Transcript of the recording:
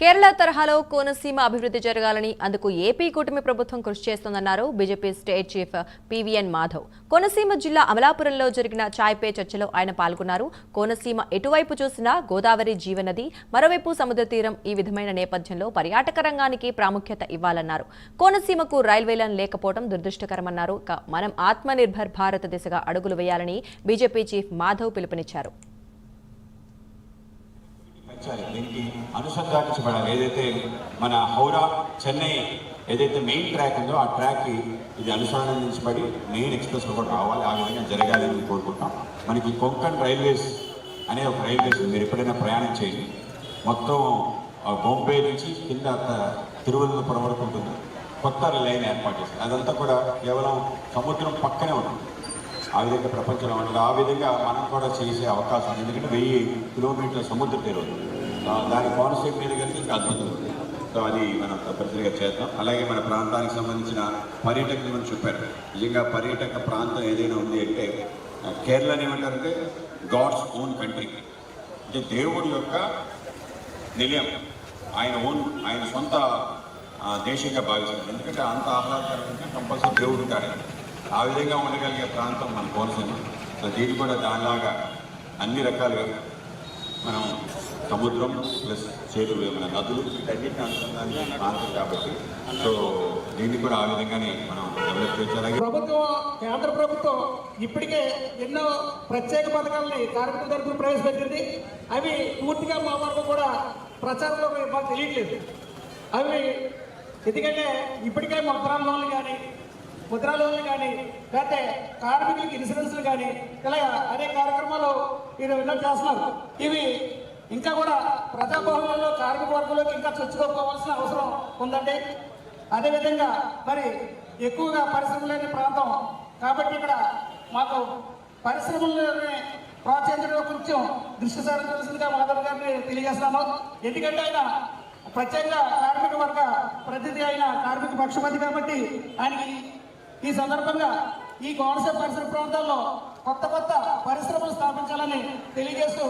కేరళ తరహాలో కోనసీమ అభివృద్ధి జరగాలని అందుకు ఏపీ కూటమి ప్రభుత్వం కృషి చేస్తోందన్నారు BJP state chief PVN Madhav. Konaseema జిల్లా అమలాపురంలో జరిగిన చాయ్ పే చర్చలో ఆయన పాల్గొన్నారు. కోనసీమ ఎటువైపు చూసినా గోదావరి జీవనది మరోవైపు సముద్ర తీరం ఈ విధమైన నేపథ్యంలో పర్యాటక రంగానికి ప్రాముఖ్యత ఇవ్వాలన్నారు. కోనసీమకు రైల్వేలను లేకపోవడం దురదృష్టకరమన్నారు. మనం ఆత్మనిర్భర్ భారత్ దిశగా అడుగులు వేయాలని బీజేపీ చీఫ్ మాధవ్ పిలుపునిచ్చారు. అనుసంధానించబడాలి ఏదైతే మన హౌరా చెన్నై ఏదైతే మెయిన్ ట్రాక్ ఉందో ఆ ట్రాక్కి ఇది అనుసంధానించబడి మెయిన్ ఎక్స్ప్రెస్లో కూడా రావాలి. ఆ విధంగా అని కోరుకుంటాం మనకి కొంకణ్ రైల్వేస్ అనే ఒక రైల్వేస్ మీరు ఎప్పుడైనా ప్రయాణం చేయండి. మొత్తం ఆ బొంబే నుంచి కింద తిరువనంతపురం వరకు ఉంటుంది. కొత్త లైన్ ఏర్పాటు చేసింది అదంతా కూడా కేవలం సముద్రం పక్కనే ఉంటుంది. ఆ విధంగా ప్రపంచంలో ఉంటుంది. ఆ విధంగా మనం కూడా చేసే అవకాశం ఉంది. ఎందుకంటే వెయ్యి కిలోమీటర్ల సముద్ర తీరు దాని కోనసీమ మీద కలిసి ఇంకా అద్భుతం. సో అది మనం తప్పనిసరిగా చేద్దాం. అలాగే మన ప్రాంతానికి సంబంధించిన పర్యాటకులు మనం చెప్పారు. నిజంగా పర్యాటక ప్రాంతం ఏదైనా ఉంది అంటే ఆ, కేరళని ఏమంటారంటే గాడ్స్ ఓన్ కంట్రీ. అంటే దేవుడి యొక్క నిలయం. ఆయన ఓన్ ఆయన సొంత దేశంగా భావిస్తారు ఎందుకంటే అంత ఆహ్లాదకరంగా కంపల్సరీ దేవుడు ఉంటాడు. ఆ విధంగా ఉండగలిగే ప్రాంతం మన కోనసీమ. సో దీన్ని కూడా దానిలాగా అన్ని రకాలుగా మనం సముద్రం ప్లస్ చేతులు ఏమైనా నదులు వీటన్నిటిని ప్రాంతం కాబట్టి. సో దీన్ని కూడా ఆ విధంగానే మనం డెవలప్ చేయాలి. ప్రభుత్వం కేంద్ర ప్రభుత్వం ఇప్పటికే ఎన్నో ప్రత్యేక పథకాలని కార్మికుల తరఫున ప్రవేశపెట్టింది. అవి పూర్తిగా మా వరకు కూడా ప్రచారంలో మాకు తెలియట్లేదు అవి ఎందుకంటే ఇప్పటికే ముద్రా లోన్లు కానీ ముద్రా లోన్లు కానీ లేకపోతే కార్మికులకి ఇన్సూరెన్స్లు కానీ ఇలా అనేక కార్యక్రమాలు మీరు విన్నట్టు చేస్తున్నారు. ఇవి ఇంకా కూడా ప్రజాభవనంలో కార్మిక వర్గంలోకి ఇంకా చొచ్చుకోవాల్సిన అవసరం ఉందండి. అదేవిధంగా మరి ఎక్కువగా పరిశ్రమలు లేని ప్రాంతం కాబట్టి ఇక్కడ మాకు పరిశ్రమలని ప్రోత్సహించడంలో కొంచెం దృష్టి సారించవలసిందిగా మాధవ్ గారిని తెలియజేస్తాము ఎందుకంటే ఆయన ప్రత్యేకంగా కార్మిక వర్గ ప్రతినిధి అయిన కార్మిక పక్షపాతి కాబట్టి ఆయనకి ఈ సందర్భంగా ఈ కోనసీమ పరిసర ప్రాంతాల్లో కొత్త కొత్త పరిశ్రమలు స్థాపించాలని తెలియజేస్తూ